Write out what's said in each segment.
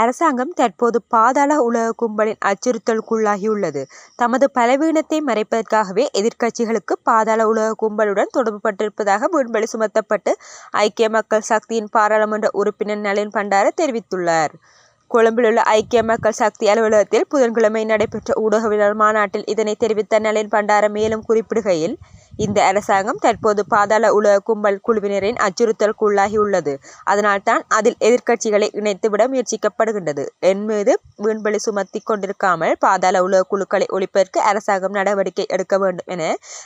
அரசாங்கம் தற்போது பாதாள உலக கும்பலின் அச்சுறுத்தலுக்குள்ளாகியுள்ளது. தமது பலவீனத்தை மறைப்பதற்காகவே எதிர்க்கட்சிகளுக்கு பாதாள உலக கும்பலுடன் தொடர்புபட்டிருப்பதாக விண்வெளி சுமத்தப்பட்டு ஐக்கிய மக்கள் சக்தியின் பாராளுமன்ற உறுப்பினர் நளின் பண்டார தெரிவித்துள்ளார். கொழும்பிலுள்ள ஐக்கிய மக்கள் சக்தி அலுவலகத்தில் புதன்கிழமை நடைபெற்ற ஊடகவியலாளர் மாநாட்டில் இதனை தெரிவித்த நளின் பண்டார மேலும் குறிப்பிடுகையில் இந்த அரசாங்கம் தற்போது பாதாள உலக கும்பல் குழுவினரின் அச்சுறுத்தலுக்குள்ளாகியுள்ளது. அதனால்தான் அதில் எதிர்க்கட்சிகளை இணைத்துவிட முயற்சிக்கப்படுகின்றது. என் மீது வீண்பழி சுமத்திக் கொண்டிருக்காமல் பாதாள உலக குழுக்களை ஒழிப்பதற்கு அரசாங்கம் நடவடிக்கை எடுக்க வேண்டும் என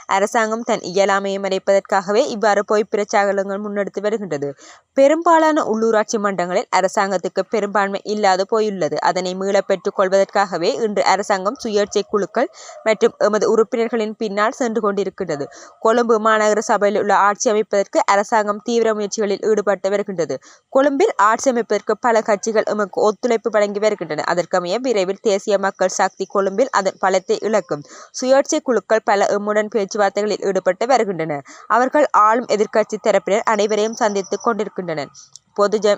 அரசாங்கம் தன் இயலாமையை மறைப்பதற்காகவே இவ்வாறு போய் பிரச்சாரங்கள் முன்னெடுத்து வருகின்றது. பெரும்பாலான உள்ளூராட்சி மன்றங்களில் அரசாங்கத்துக்கு பெரும்பான்மை இல்லாது போயுள்ளது. அதனை மீளப் பெற்றுக் கொள்வதற்காகவே இன்று அரசாங்கம் சுயேட்சை குழுக்கள் மற்றும் எமது உறுப்பினர்களின் பின்னால் சென்று கொண்டிருக்கின்றது. கொழும்பு மாநகர சபையில் உள்ள ஆட்சி அமைப்பதற்கு அரசாங்கம் தீவிர முயற்சிகளில் ஈடுபட்டு வருகின்றது. கொழும்பில் ஆட்சி அமைப்பதற்கு பல கட்சிகள் எமக்கு ஒத்துழைப்பு வழங்கி வருகின்றன. அதற்கமைய விரைவில் தேசிய மக்கள் சக்தி கொழும்பில் அதன் பலத்தை இழக்கும். சுயேட்சை குழுக்கள் பல எம்முடன் பேச்சுவார்த்தைகளில் ஈடுபட்டு வருகின்றன. அவர்கள் ஆளும் எதிர்க்கட்சி தரப்பினர் அனைவரையும் சந்தித்துக் கொண்டிருக்கின்றனர். பொதுஜ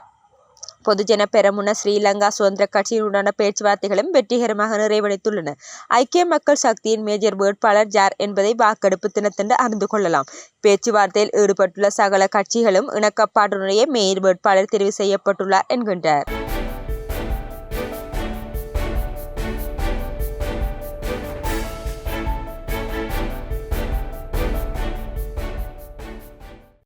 பொதுஜன பெரமுன ஸ்ரீலங்கா சுதந்திர கட்சியினுடனான பேச்சுவார்த்தைகளும் வெற்றிகரமாக நிறைவடைத்துள்ளன ஐக்கிய மக்கள் சக்தியின் மேஜர் வேட்பாளர் யார் என்பதை வாக்கெடுப்பு தினத்தன்று அறிந்து கொள்ளலாம். பேச்சுவார்த்தையில் ஈடுபட்டுள்ள சகல கட்சிகளும் இணக்கப்பாட்டுடனேயே மேயர் வேட்பாளர் தெரிவு செய்யப்பட்டுள்ளார் என்கின்றார்.